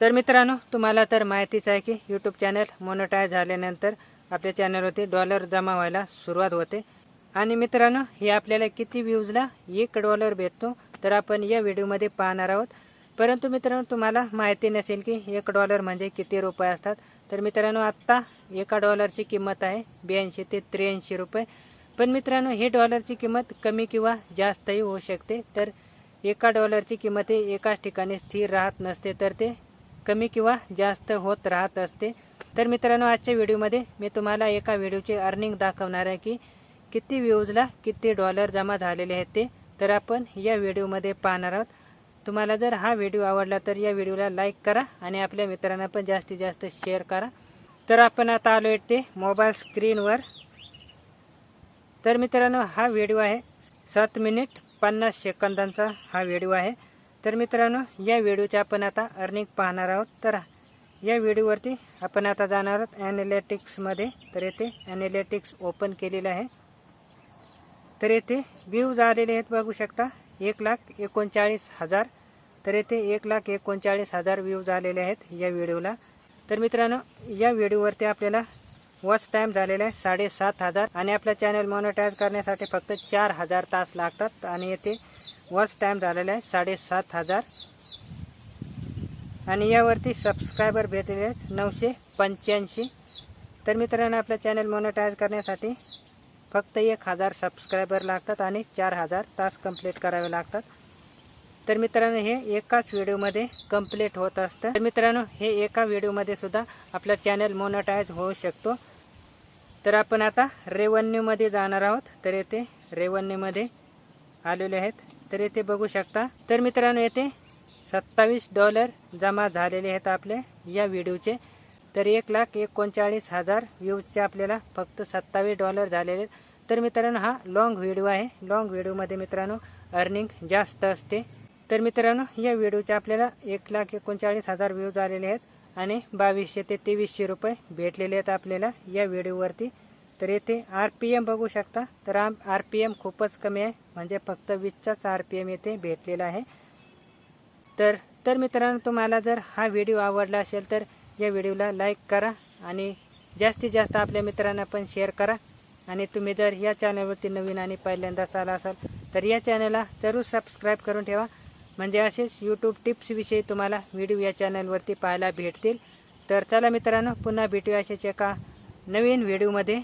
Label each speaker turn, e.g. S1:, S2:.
S1: तर मित्रांनो तुम्हाला तर माहितीच आहे की यूट्यूब चॅनल मोनोटाईज झाल्यानंतर आपल्या चॅनलवरती डॉलर जमा व्हायला सुरुवात होते. आणि मित्रांनो हे आपल्याला किती व्ह्यूजला एक डॉलर भेटतो तर आपण या व्हिडिओमध्ये पाहणार आहोत. परंतु मित्रांनो तुम्हाला माहिती नसेल की एक डॉलर म्हणजे किती रुपये असतात. तर मित्रांनो आत्ता एका डॉलरची किंमत आहे ब्याऐंशी ते त्र्याऐंशी रुपये. पण मित्रांनो हे डॉलरची किंमत कमी किंवा जास्तही होऊ शकते. तर एका डॉलरची किंमत ही एकाच ठिकाणी स्थिर राहत नसते तर ते कमी किंवा जास्त होत राहत असते. तर मित्रांनो आजच्या व्हिडिओमध्ये मी तुम्हाला एका व्हिडिओचे अर्निंग दाखवणार आहे की किती व्ह्यूजला किती डॉलर जमा झालेले आहेत ते. तर आपण या व्हिडिओमध्ये पाहणार आहोत. तुम्हाला जर हा व्हिडिओ आवडला तर या व्हिडिओला लाईक करा आणि आपल्या मित्रांना पण जास्तीत जास्त शेअर करा. तर आपण आता आलो आहे ते मोबाईल स्क्रीनवर तर मित्रांनो हा व्हिडिओ आहे सात मिनिट पन्नास सेकंदांचा हा व्हिडिओ आहे. तर मित्रांनो या व्हिडिओचे आपण आता अर्निंग पाहणार आहोत. तर या व्हिडिओवरती आपण आता जाणार आहोत ॲनालिटिक्समध्ये तर येथे ॲनालिटिक्स ओपन केलेलं आहे. तर येथे व्ह्यूज आलेले आहेत बघू शकता. एक लाख एकोणचाळीस हजार. तर येथे एक लाख एकोणचाळीस हजार व्ह्यूज आलेले आहेत या व्हिडिओला. तर मित्रांनो या व्हिडिओवरती आपल्याला वॉच टाईम झालेला आहे साडेसात हजार. आणि आपला चॅनल मॉनिटाईज करण्यासाठी फक्त चार हजार तास लागतात. आणि येथे वॉच टाईम झालेला आहे साडेसात हजार. आणि यावरती सबस्क्रायबर भेटलेले आहेत नऊशे पंच्याऐंशी. तर मित्रांनो आपल्या चॅनल मॉनिटाईज करण्यासाठी फक्त एक हजार सबस्क्रायबर लागतात आणि चार हजार तास कंप्लीट करावे लागतात. तर मित्रांनो हे एकाच व्हिडिओमध्ये कंप्लीट होत असतं. तर मित्रांनो हे एका व्हिडिओमध्ये सुद्धा आपला चॅनल मोनोटाईज होऊ शकतो. तर आपण आता रेव्हन्यूमध्ये जाणार आहोत. तर येथे रेव्हन्यूमध्ये आलेले आहेत. तर येथे बघू शकता. तर मित्रांनो येथे सत्तावीस डॉलर जमा झालेले आहेत आपले या व्हिडिओचे. तर एक लाख एकोणचाळीस हजार व्ह्यूजचे आपल्याला फक्त सत्तावीस डॉलर झालेले आहेत. तर मित्रांनो हा लॉंग व्हिडिओ आहे. लॉंग व्हिडिओमध्ये मित्रांनो अर्निंग जास्त असते. तर मित्रांनो या व्हिडिओचे आपल्याला एक लाख एकोणचाळीस हजार व्ह्यूज आलेले आहेत आणि बावीसशे ते तेवीसशे रुपये भेटलेले आहेत आपल्याला या व्हिडिओवरती तर येथे आर पी एम बघू शकता. तर आर पी एम खूपच कमी आहे. म्हणजे फक्त वीसचाच आर पी एम येथे भेटलेला आहे. तर तर मित्रांनो तुम्हाला जर हा व्हिडिओ आवडला असेल तर या व्हिडिओला लाईक करा आणि जास्तीत जास्त आपल्या मित्रांना पण शेअर करा. आणि तुम्ही जर या चॅनलवरती नवीन आणि पहिल्यांदाच आला असाल तर या चॅनलला जरूर सबस्क्राईब करून ठेवा. म्हणजे असेच यूट्यूब टिप्सविषयी तुम्हाला व्हिडिओ या चॅनलवरती पाहायला भेटतील. तर चला मित्रांनो पुन्हा भेटूया असेच एका नवीन व्हिडिओमध्ये.